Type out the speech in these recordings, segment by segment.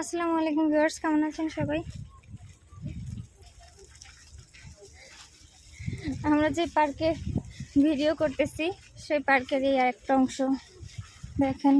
আসসালামু আলাইকুম ভিউয়ার্স, কেমন আছেন সবাই? আমরা যে পার্কে ভিডিও করতেছি, সেই পার্কেরই একটা অংশ। দেখেন।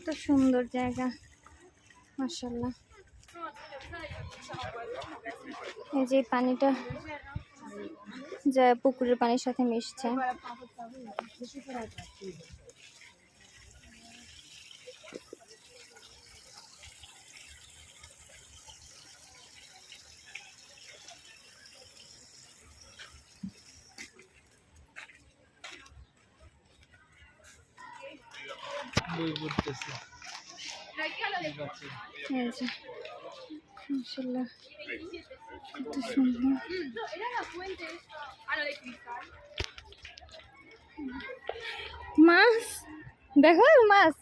কত সুন্দর জায়গা মাসাল্লাহ এই যে পানিটা যা পুকুরের পানির সাথে মিশছে। বই পড়তেছে এই যে মাসাল্লাহ কত সুন্দর মাছ দেখো মাছ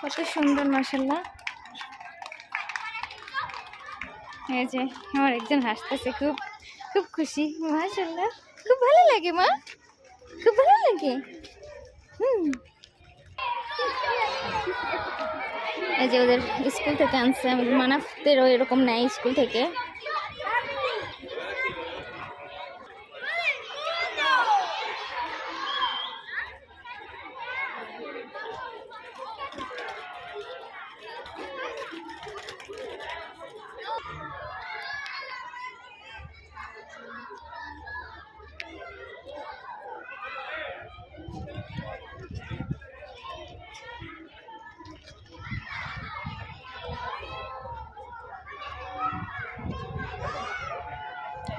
কত সুন্দর মাসাল্লাহ এই যে, আমার একজন হাসতেছে, খুব খুব খুশি মাসাল্লাহ খুব ভালো লাগে, মা। খুব ভালো লাগে। হুম। এই যে ওদের স্কুল থেকে আনছে আমাদের মানাফদেরও এরকম নেয় স্কুল থেকে।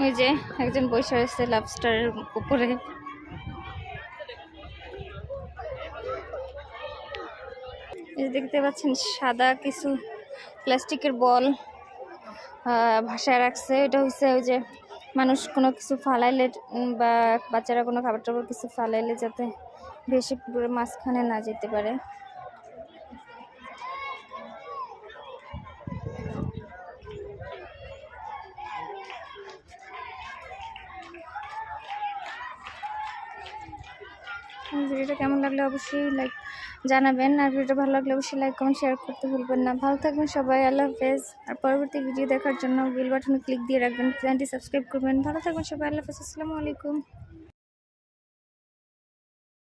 ওই যে একজন বসে রয়েছে লাভস্টারের উপরে। দেখতে পাচ্ছেন, সাদা কিছু প্লাস্টিকের বল ভাসায় রাখছে। এটা হচ্ছে ওই যে মানুষ কোনো কিছু ফালাইলে বা বাচ্চারা কোনো খাবার টাবার কিছু ফালাইলে যাতে বেশি পুরো মাঝখানে না যেতে পারে। ভিডিওটা কেমন লাগলে অবশ্যই লাইক জানাবেন। আর ভিডিওটা ভালো লাগলে অবশ্যই লাইক কমেন্ট শেয়ার করতে ভুলবেন না। ভালো থাকবেন সবাই, আল্লাহ হাফেজ। আর পরবর্তী ভিডিও দেখার জন্য বেল বাটনে ক্লিক দিয়ে রাখবেন। চ্যানেলটি সাবস্ক্রাইব করবেন। ভালো থাকবেন সবাই, আল্লাহ হাফেজ। আসসালামু আলাইকুম।